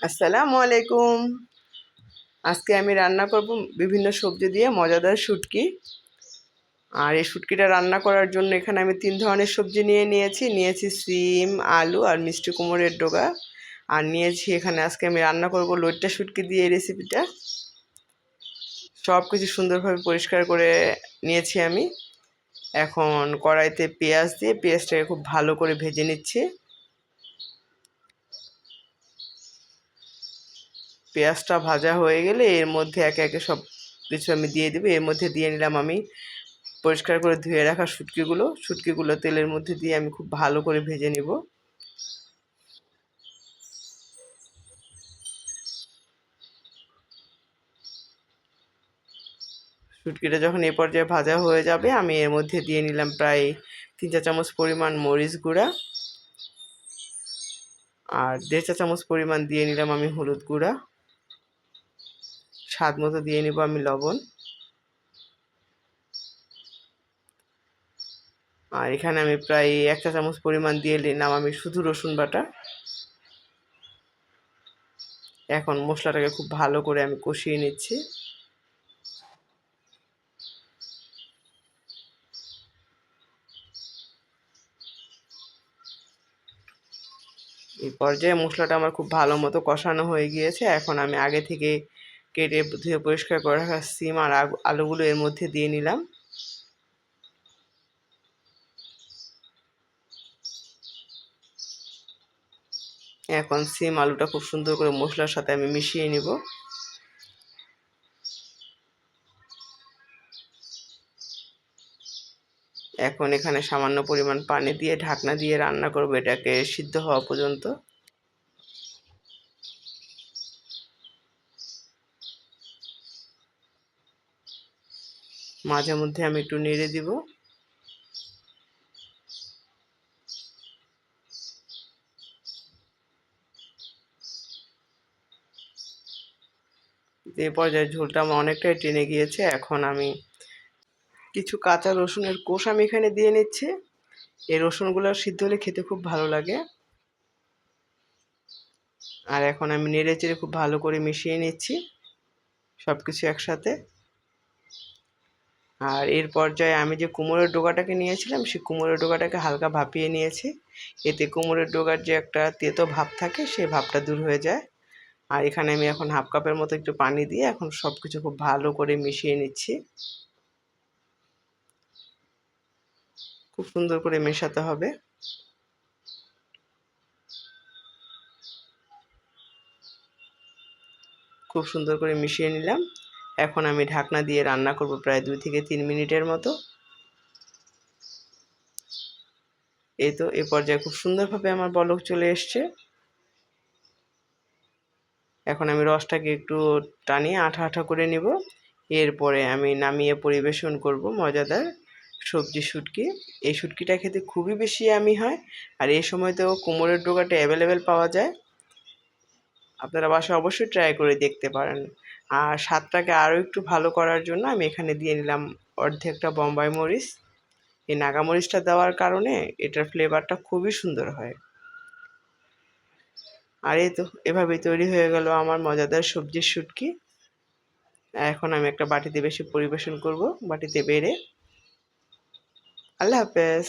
আসসালামু আলাইকুম। আজকে আমি রান্না করব বিভিন্ন সবজি দিয়ে মজাদার শুটকি। আর এই শুটকিটা রান্না করার জন্য এখানে আমি তিন ধরনের সবজি নিয়ে নিয়েছি। নিয়েছি সিম, আলু আর মিষ্টি কুমড়ের ডোগা। আর নিয়েছি এখানে আজকে আমি রান্না করব লইট্টা শুটকি দিয়ে রেসিপিটা। সব কিছু সুন্দরভাবে পরিষ্কার করে নিয়েছি আমি। এখন কড়াইতে পেঁয়াজ দিয়ে পেঁয়াজটাকে খুব ভালো করে ভেজে নিচ্ছি। পেঁয়াজটা ভাজা হয়ে গেলে এর মধ্যে একে একে সব কিছু আমি দিয়ে দেবো। এর মধ্যে দিয়ে নিলাম আমি পরিষ্কার করে ধুয়ে রাখা শুটকিগুলো। শুটকিগুলো তেলের মধ্যে দিয়ে আমি খুব ভালো করে ভেজে নেব। শুটকিটা যখন এ পর্যায়ে ভাজা হয়ে যাবে, আমি এর মধ্যে দিয়ে নিলাম প্রায় তিন চা চামচ পরিমাণ মরিচ গুঁড়া আর দেড় চা চামচ পরিমাণ দিয়ে নিলাম আমি হলুদ গুঁড়া। স্বাদ মতো দিয়ে নিব আমি লবণ। আর এখানে আমি প্রায় এক চা চামচ পরিমাণ দিয়ে নিলাম আমি শুধু রসুন বাটা। এখন মশলাটাকে খুব ভালো করে আমি কষিয়ে নিচ্ছি। এই পর্যায়ে মশলাটা আমার খুব ভালো মতো কষানো হয়ে গিয়েছে। এখন আমি আগে থেকে কেটে ধুয়ে পরিষ্কার করে রাখা সিম আর আলুগুলো এর মধ্যে দিয়ে নিলাম। এখন সিম আলুটা খুব সুন্দর করে মশলার সাথে আমি মিশিয়ে নিব। এখন এখানে সামান্য পরিমাণ পানি দিয়ে ঢাকনা দিয়ে রান্না করব। এটাকে সিদ্ধ হওয়া পর্যন্ত। মাঝে মধ্যে আমি একটু নেড়ে দিব। এ পর্যায়ে ঝোলটা আমার অনেকটাই টেনে গিয়েছে, এখন আমি কিছু কাঁচা রসুনের কোষ আমি এখানে দিয়ে নিচ্ছি। এই রসুনগুলো সিদ্ধ হলে খেতে খুব ভালো লাগে। আর এখন আমি নেড়ে চেড়ে খুব ভালো করে মিশিয়ে নিচ্ছি সব কিছু একসাথে। আর এর পর্যায়ে আমি যে কুমোরের ডোগাটাকে নিয়েছিলাম, সেই কুমোরের ডোগাটাকে হালকা ভাপিয়ে নিয়েছি। এতে কুমোরের ডোগার যে একটা তেতো ভাব থাকে সেই ভাবটা দূর হয়ে যায়। আর এখানে আমি এখন হাফ কাপের মতো একটু পানি দিয়ে এখন সব কিছু খুব ভালো করে মিশিয়ে নিচ্ছি। খুব সুন্দর করে মেশাতে হবে। খুব সুন্দর করে মিশিয়ে নিলাম। এখন আমি ঢাকনা দিয়ে রান্না করব প্রায় দুই থেকে তিন মিনিটের মতো। এই তো, এ পর্যায়ে খুব সুন্দরভাবে আমার বলক চলে এসছে। এখন আমি রসটাকে একটু টানিয়ে আঠা আঠা করে নিব। এরপরে আমি নামিয়ে পরিবেশন করব মজাদার সবজি শুটকি। এই শুটকিটা খেতে খুবই বেশি আমি হয়, আর এই সময়তেও কোমরের ডোকাটা অ্যাভেলেবেল পাওয়া যায়। আপনারা বাসায় অবশ্যই ট্রাই করে দেখতে পারেন। আর স্বাদটাকে আরও একটু ভালো করার জন্য আমি এখানে দিয়ে নিলাম অর্ধেকটা বম্বাই মরিচ। এই নাগা মরিচটা দেওয়ার কারণে এটার ফ্লেভারটা খুবই সুন্দর হয়। আর এই তো, এভাবেই তৈরি হয়ে গেল আমার মজাদার সবজির শুটকি। এখন আমি একটা বাটিতে বেশি পরিবেশন করব, বাটিতে বেড়ে। আল্লাহ হাফেজ।